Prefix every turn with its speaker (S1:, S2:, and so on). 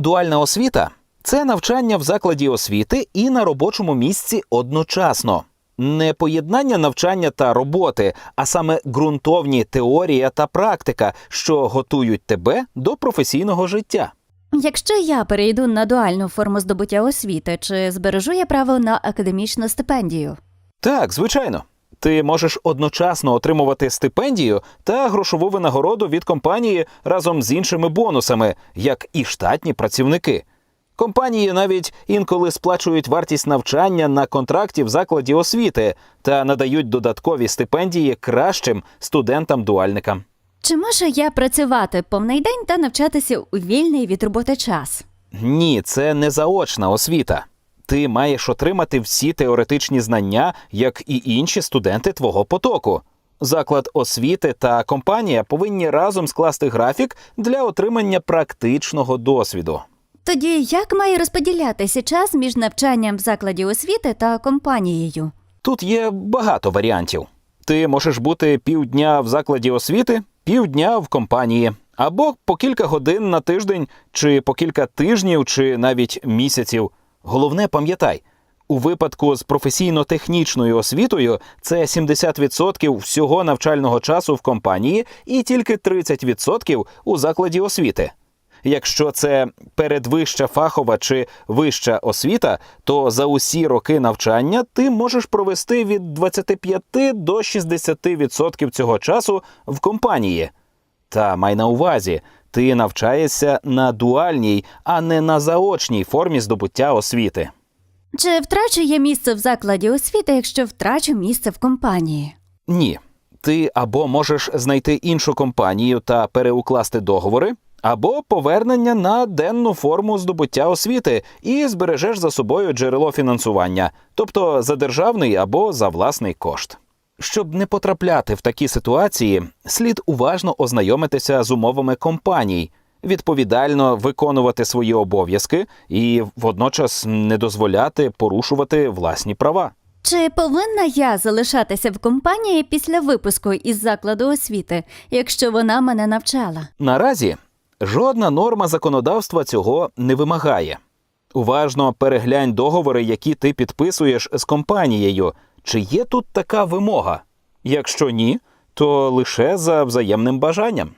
S1: Дуальна освіта це навчання в закладі освіти і на робочому місці одночасно. Не поєднання навчання та роботи, а саме ґрунтовні теорія та практика, що готують тебе до професійного життя.
S2: Якщо я перейду на дуальну форму здобуття освіти, чи збережу я право на академічну стипендію?
S1: Так, звичайно. Ти можеш одночасно отримувати стипендію та грошову винагороду від компанії разом з іншими бонусами, як і штатні працівники. Компанії навіть інколи сплачують вартість навчання на контракті в закладі освіти та надають додаткові стипендії кращим студентам-дуальникам.
S2: Чи можу я працювати повний день та навчатися у вільний від роботи час?
S1: Ні, це не заочна освіта. Ти маєш отримати всі теоретичні знання, як і інші студенти твого потоку. Заклад освіти та компанія повинні разом скласти графік для отримання практичного досвіду.
S2: Тоді як має розподілятися час між навчанням в закладі освіти та компанією?
S1: Тут є багато варіантів. Ти можеш бути півдня в закладі освіти, півдня в компанії, або по кілька годин на тиждень, чи по кілька тижнів, чи навіть місяців. Головне, пам'ятай, у випадку з професійно-технічною освітою це 70% всього навчального часу в компанії і тільки 30% у закладі освіти. Якщо це передвища фахова чи вища освіта, то за усі роки навчання ти можеш провести від 25 до 60% цього часу в компанії. Та май на увазі, ти навчаєшся на дуальній, а не на заочній формі здобуття освіти.
S2: Чи втрачу я місце в закладі освіти, якщо втрачу місце в компанії?
S1: Ні. Ти або можеш знайти іншу компанію та переукласти договори, або повернення на денну форму здобуття освіти і збережеш за собою джерело фінансування, тобто за державний або за власний кошт. Щоб не потрапляти в такі ситуації, слід уважно ознайомитися з умовами компаній, відповідально виконувати свої обов'язки і водночас не дозволяти порушувати власні права.
S2: Чи повинна я залишатися в компанії після випуску із закладу освіти, якщо вона мене навчала?
S1: Наразі жодна норма законодавства цього не вимагає. Уважно переглянь договори, які ти підписуєш з компанією. Чи є тут така вимога? Якщо ні, то лише за взаємним бажанням.